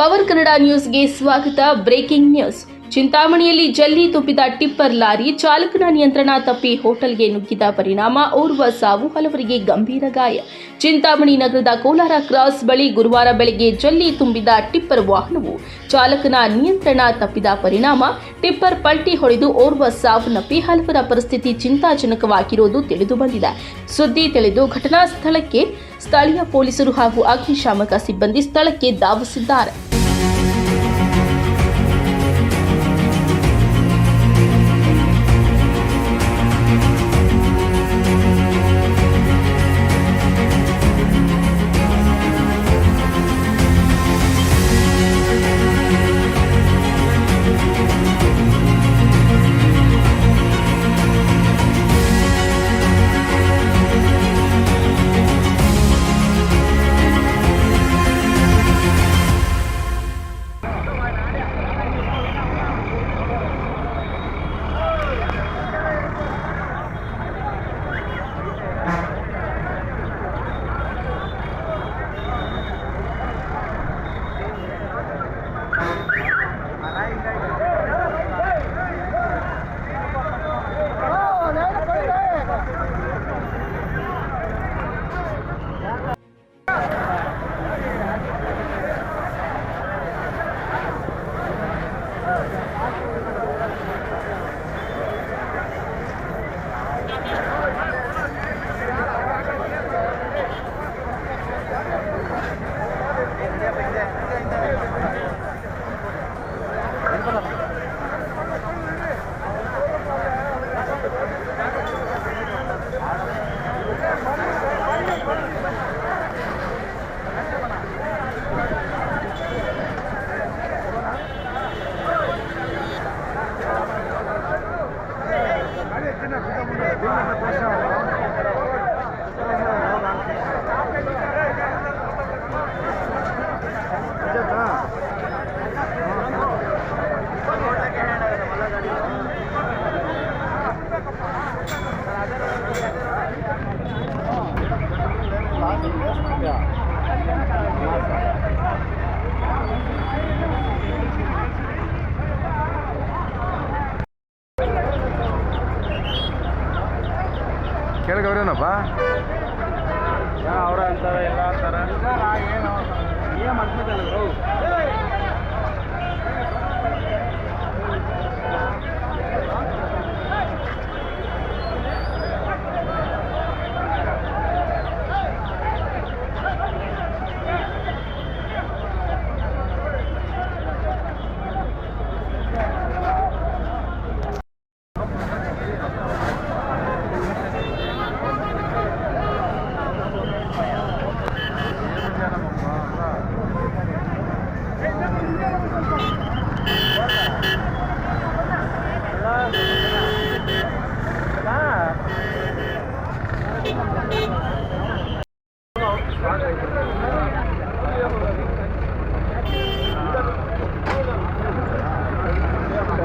Power Kannada ನ್ಯೂಸ್ಗೆ ಸ್ವಾಗತ. Breaking news. ಚಿಂತಾಮಣಿಯಲ್ಲಿ ಜಲ್ಲಿ ತುಂಬಿದ ಟಿಪ್ಪರ್ ಲಾರಿ ಚಾಲಕನ ನಿಯಂತ್ರಣ ತಪ್ಪಿ ಹೋಟೆಲ್ಗೆ ನುಗ್ಗಿದ ಪರಿಣಾಮ. ಓರ್ವ ಸಾವು ಹಲವರಿಗೆ ಗಂಭೀರ ಗಾಯ. ಚಿಂತಾಮಣಿ ನಗರದ ಕೋಲಾರ ಕ್ರಾಸ್ ಬಳಿ ಗುರುವಾರ ಬೆಳಗ್ಗೆ ಜಲ್ಲಿ ತುಂಬಿದ ಟಿಪ್ಪರ್ ವಾಹನವು ಚಾಲಕನ ನಿಯಂತ್ರಣ ತಪ್ಪಿದ ಪರಿಣಾಮ. ಟಿಪ್ಪರ್ ಪಲ್ಟಿ ಹೊಡೆದು ಓರ್ವ ಸಾವನ್ನಪ್ಪಿ ಹಲವರ ಪರಿಸ್ಥಿತಿ ಚಿಂತಾಜನಕವಾಗಿರುವುದು ತಿಳಿದು ಬಂದಿದೆ. ಸುದ್ದಿ ತಿಳಿದು ಘಟನಾ ಸ್ಥಳಕ್ಕೆ ಸ್ಥಳೀಯ ಪೊಲೀಸರು ಹಾಗೂ ಅಗ್ನಿಶಾಮಕ ಸಿಬ್ಬಂದಿ ಸ್ಥಳಕ್ಕೆ ಧಾವಿಸಿದ್ದಾರೆ. Vem, Natasha. ಅವ್ರೇನಪ್ಪ ಅವ್ರ ಅಂತಾರೆ ಎಲ್ಲ ಅಂತಾರೆ. ಏನು ಏನು ಮಾಡ್ತಿದ್ದಲ್ಲ